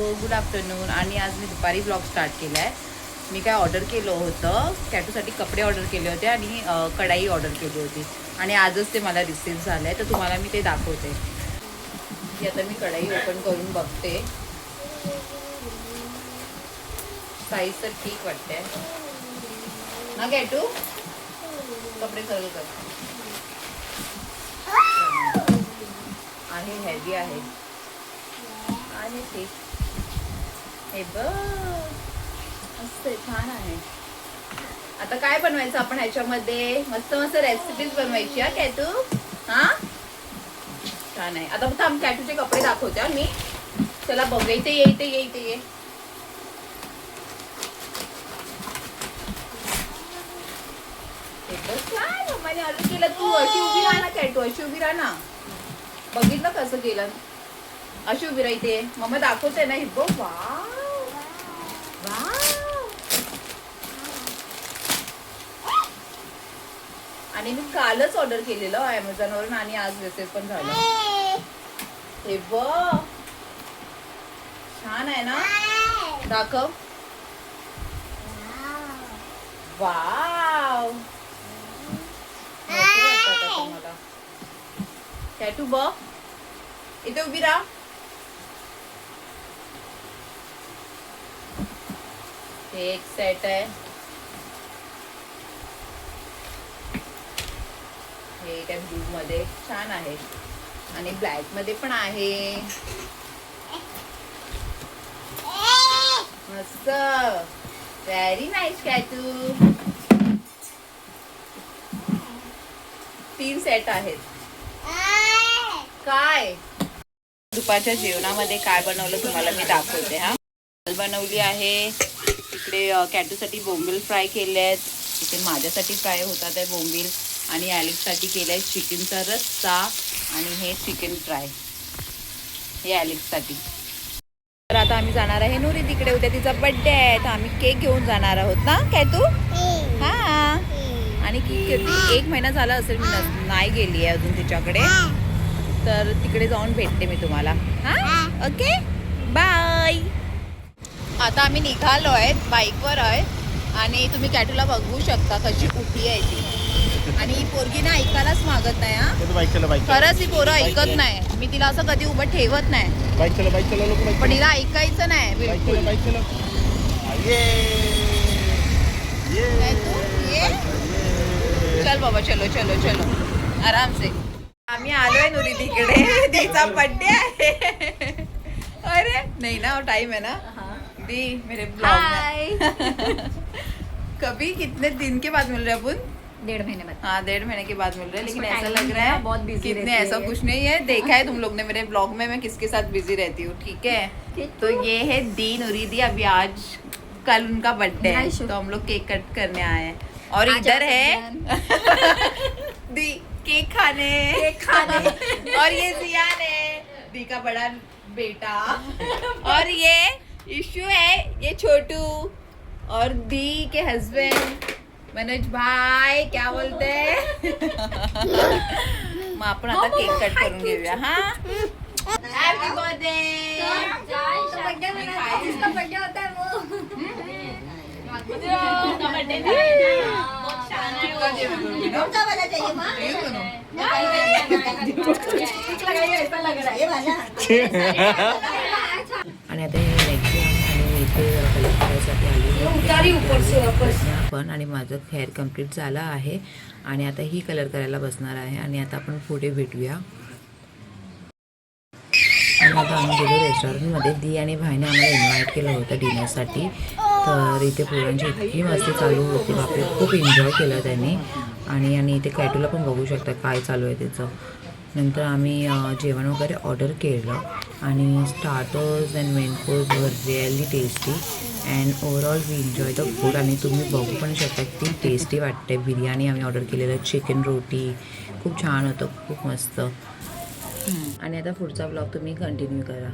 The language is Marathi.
हो, गुड आफ्टरनून आणि आज मी दुपारी ब्लॉग स्टार्ट केला आहे मी काय ऑर्डर केलं होतं कॅटूसाठी कपडे ऑर्डर केले होते आणि कढाई ऑर्डर केली होती. आणि आजच ते मला रिसीव्ह झालं आहे तर तुम्हाला मी ते दाखवते. की आता मी कढाई ओपन करून बघते. साईज तर ठीक वाटते ना कॅटू कपडे सर्व कर. आहे हेवी आहे. आणि ठीक हे बघ. मस्त आहे, छान आहे. आता काय बनवायचं आपण ह्याच्यामध्ये? मस्त मस्त रेसिपीज बनवायची हा कॅटू? हा? छान आहे. आता थांब कॅटूचे कपडे दाखवते मी. चला बघ इथे ये इथे ये इथे ये. केलं? तू अशी उभी राहा ना कॅटू अशी उभी राहा ना. बघितलं कसं केलं? अशी उभी राहते मम्मा दाखवते ना हे बघ वा आणि मी कालच ऑर्डर केलेलं हो, Amazon आणि आज रिसीव पण झालं. हे बघ. छान आहे ना? दाखव. वाव. मोठं टॅटू बघ. इथे उभी राहा. हे एक सेट आहे. हे त्या ब्लूमध्ये छान आहे. आणि ब्लॅकमध्ये पण आहे. मस्त. व्हेरी नाईस काय तू तीन सेट आहेत. काय? दुपारच्या जेवणामध्ये काय बनवलं तुम्हाला मी दाखवते हा. दाल बनवली आहे. इकडे कॅटूसाठी बोंबील फ्राय केले आहेत इथे माझ्यासाठी फ्राय होतात आहे बोंबील. आणि ॲलिक्ससाठी केलं आहे चिकनचा रस्सा आणि हे चिकन फ्राय. हे ॲलिक्ससाठी. तर आता आम्ही जाणार आहे नुरी तिकडे. उद्या तिचा बड्डे आहे. तर आम्ही केक घेऊन जाणार आहोत ना? काय तू? हा. आणि किती एक महिना झाला असेल मी नाही गेली आहे अजून तिच्याकडे. तर तिकडे जाऊन भेटते मी तुम्हाला. हा? ओके? बाय. आता आम्ही निघालो आहेत बाईकवर आहे. आणि तुम्ही कॅटूला बघू शकता कशी उठी आहे ती. आणि ही पोरगी ना ऐकायलाच मागत नाही हा. बाईक चला बाईक खरंच ही पोरं ऐकत नाही. मी तिला असं कधी उभं ठेवत नाही. बाईक चला बाईक चला लोक बाईक पण हिला ऐकायचं नाही बाईक बिलकुल. चला बाईक चला ये ये काय तू? ये. चल बाबा चलो चलो चलो. आराम से आम्ही आलोय नुरी तिकडे तिचा बर्थडे आहे. अरे नहीं ना टाइम है ना. दी मेरे ब्लॉग कभी कितने दिन के बाद मिल रहे हैं अपन? डेढ़ महीने बाद। हाँ डेढ़ महीने के बाद मिल रहे हैं लेकिन ऐसा लग रहा है, बहुत busy कितने ऐसा कुछ नहीं है देखा है तुम लोग ने मेरे ब्लॉग में मैं किसके साथ बिज़ी रहती हूँ ठीक है? तो ये है दी नुरीदी अभी आज कल उनका बर्थडे है तो हम लोग केक कट करने आए हैं। और इधर है दी केक खाने। केक खाने। और ये जियान है दी का बड़ा बेटा। और ये इशू है ये छोटू। और दी के हस्बैंड मनोज भाई क्या बोलते? हैं मग आपण आता केक कट करून घेऊया हा हॅपी बर्थडे जिसका बर्थडे होता है? वो कौन सा वाला चाहिए माँ लगाइए ऐसा लग रहा है ये वाला आणि आता हे आणि इथे कलेक्ट करायसाठी आपण आणि माझं हेअर कंप्लीट झालं आहे. आणि आता ही कलर करायला बसणार आहे. आणि आता आपण पुढे भेटूया. आणि आता आम्ही गेलो रेस्टॉरंटमध्ये दी आणि भाईने आम्हाला इन्व्हाइट केलं होतं डिनरसाठी तर इथे पोरांची इतकी मस्ती चालू होती. बापरे खूप एन्जॉय केलं त्यांनी. आणि आणि इथे कॅटूला पण बघू शकता काय चालू आहे त्याचं. नंतर आम्ही जेवण वगैरे ऑर्डर केलं. आणि starters and main course were really tasty and overall we enjoy the food आणि तुम्ही बघू पण शकता किती टेस्टी वाटते बिर्याणी आम्ही ऑर्डर केलेलं चिकन रोटी. खूप छान होतं खूप मस्त. आणि आता पुढचा ब्लॉग तुम्ही कंटिन्यू करा.